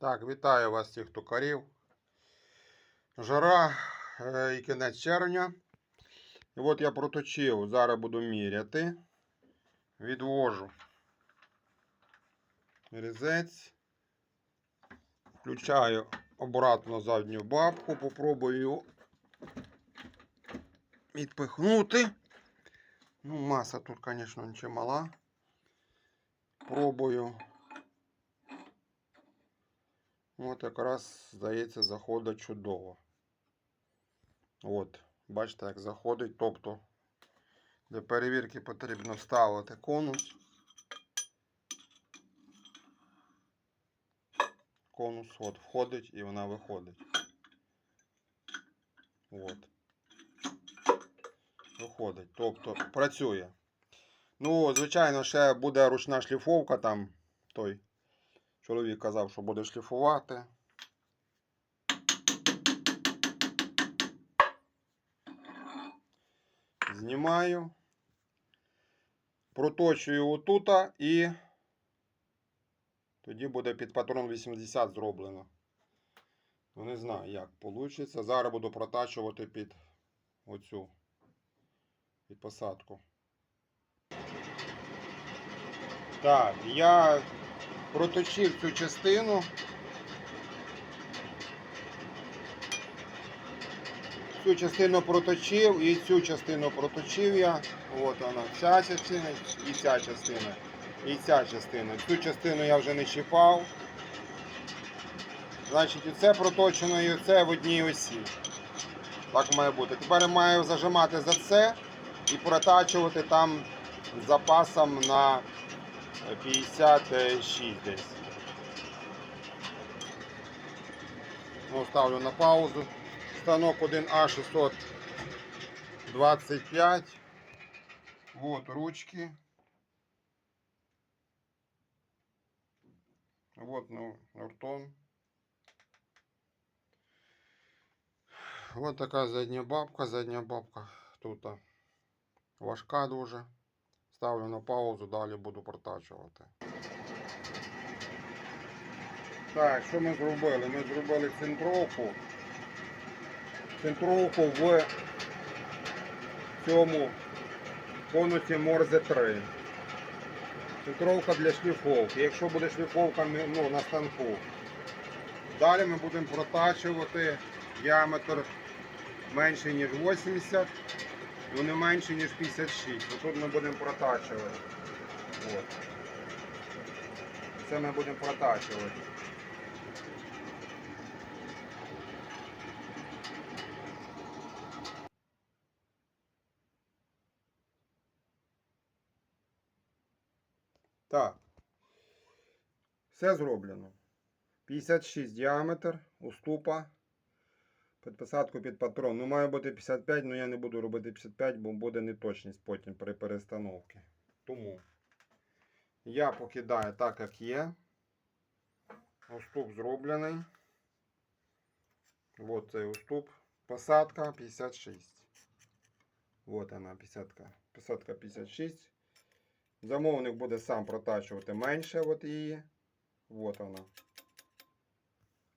Так, вітаю вас всіх токарів. Жара е, і кінець червня. І от я проточив, зараз буду міряти. Відвожу різець. Включаю обратно задню бабку, попробую відпихнути. Ну, маса тут, звісно, чимала. Пробую. От якраз, здається, заходить чудово. От, бачите, як заходить. Тобто для перевірки потрібно вставити конус. Конус от входить і вона виходить. От. Виходить. Тобто працює. Ну, звичайно, ще буде ручна шліфовка там той. Чоловік казав, що буде шліфувати. Знімаю. Проточую отута і тоді буде під патрон 80 зроблено. Ну, не знаю, як вийде. Зараз буду протачувати під оцю під посадку. Так, я проточив цю частину. Цю частину проточив і цю частину проточив я. От вона, ця частина і ця частина. І ця частина. Цю частину я вже не чіпав. Значить, і це проточено, і це в одній осі. Так має бути. Тепер я маю зажимати за це і протачувати там запасом на 56 десь. Ну, ставлю на паузу. Станок 1А625. Вот ручки. Вот ну, Нортон. Вот така задня бабка, задня бабка тут важка дуже. Ставлю на паузу, далі буду протачувати. Так, що ми зробили? Ми зробили центровку. Центровку в цьому конусі Морзе 3. Центровка для шліфовки. Якщо буде шліфовка ну, на станку. Далі ми будемо протачувати діаметр менше ніж 80 ну не менше ніж 56. Отут ми будемо протачувати. От. Це ми будемо протачувати. Так. Все зроблено. 56 діаметр уступа. Під посадку під патрон. Ну, має бути 55, але я не буду робити 55, бо буде неточність потім при перестановці. Тому я покидаю так, як є. Уступ зроблений. Ось цей уступ. Посадка 56. От вона, посадка. Посадка 56. Замовник буде сам протачувати менше от її. От вона.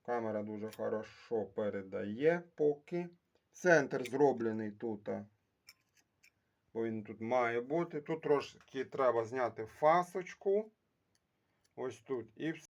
Камера дуже хорошо передає поки. Центр зроблений тут. Бо він тут має бути. Тут трошки треба зняти фасочку. Ось тут. І все.